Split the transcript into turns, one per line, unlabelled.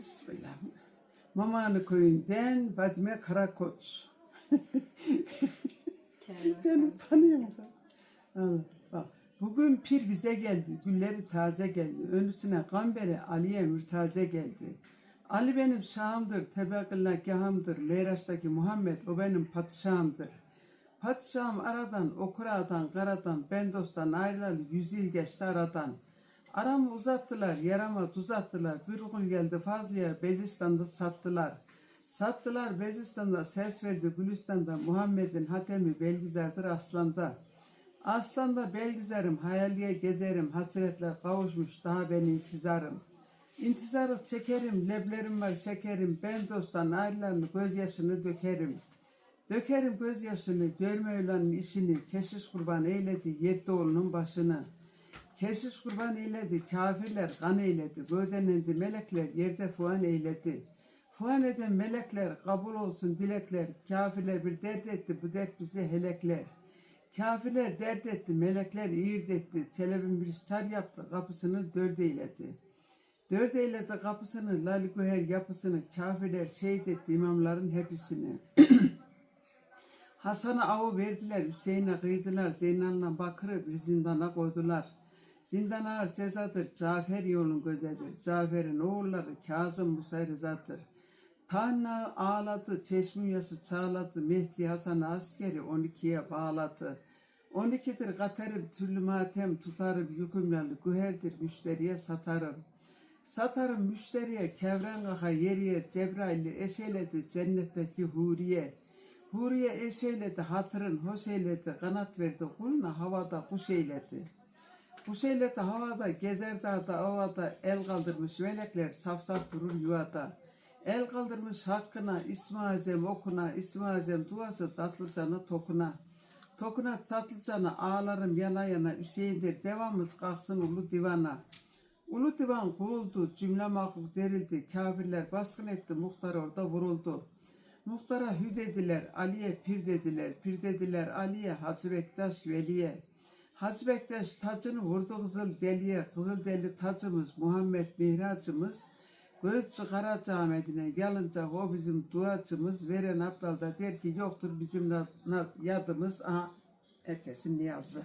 Bismillah. Mamanı köyünden Fadime Karakoç. Beni tanıyor mu? Allah, bak. Bugün pir bize geldi, gülleri taze geldi. Önüsüne gambere Aliye mürtaze geldi. Ali benim şahımdır, tebekillah gahamdır. Meyraç'taki Muhammed o benim padişahımdır. Padişahım aradan, okuradan, karadan, ben dosttan ayrılalı yüz yıl geçti aradan. Aramı uzattılar, yarama tuz attılar. Bir kul geldi Fazlı'ya, Bezistan'da sattılar. Sattılar Bezistan'da ses verdi Gülistan'da Muhammed'in hatemi Belgizer'dir aslanda. Aslanda Belgizer'im hayaliye gezerim hasretler kavuşmuş daha ben intizarım. İntizarı çekerim leblerim var şekerim ben dosttan ayrılarını gözyaşını dökerim. Dökerim gözyaşını görme işini keşiş kurban eyledi yetti oğlunun başını. Keşiş kurban eyledi, kafirler kan eyledi, gödenendi melekler yerde fuan eyledi. Fuan eden melekler kabul olsun dilekler, kafirler bir dert etti, bu dert bizi helekler. Kafirler dert etti, melekler iğirt etti, Çelebin bir çar yaptı, kapısını dört eyledi. Dört eyledi kapısını, lali güher yapısını, kafirler şehit etti imamların hepsini. Hasan'a avı verdiler, Hüseyin'e kıydılar, Zeynal'la Bakır'ı bir zindana koydular. Zindan ağır cezadır, Cafer yolun gözedir. Cafer'in oğulları Kazım Musa Rıza'dır. Tanrı ağladı, çeşmin yaşı çağladı, Mehdi Hasan askeri 12'ye bağladı. 12'dir katerim, türlü matem tutarım, yükümlerli güherdir, müşteriye satarım. Satarım müşteriye, kevren kaka yeriye, Cebrail'i eşeledi, cennetteki huriye. Huriye eşeyledi, hatırın hoş eyledi, kanat verdi, kuluna havada kuş eyledi. Kuş eyledi havada, gezer dağda, ovada, el kaldırmış melekler, saf saf durur yuvada. El kaldırmış hakkına, İsmi Azem okuna, İsmi Azem duası tatlıcana tokuna. Tokuna tatlıcana ağlarım yana yana, Hüseyin'dir devamımız kalksın ulu divana. Ulu divan kuruldu, cümle mahluk derildi, kafirler baskın etti, muhtar orada vuruldu. Muhtara hü dediler, Ali'ye pir dediler, pir dediler Ali'ye, Hacı Bektaş Veli'ye. Hacı Bektaş tacını vurdu kızıl deliye, kızıl deli tacımız, Muhammed Mihracımız, göz çıkaracağım edine, yalınca o bizim duacımız, veren aptal da der ki yoktur bizim yadımız, aha, herkesin niyazı.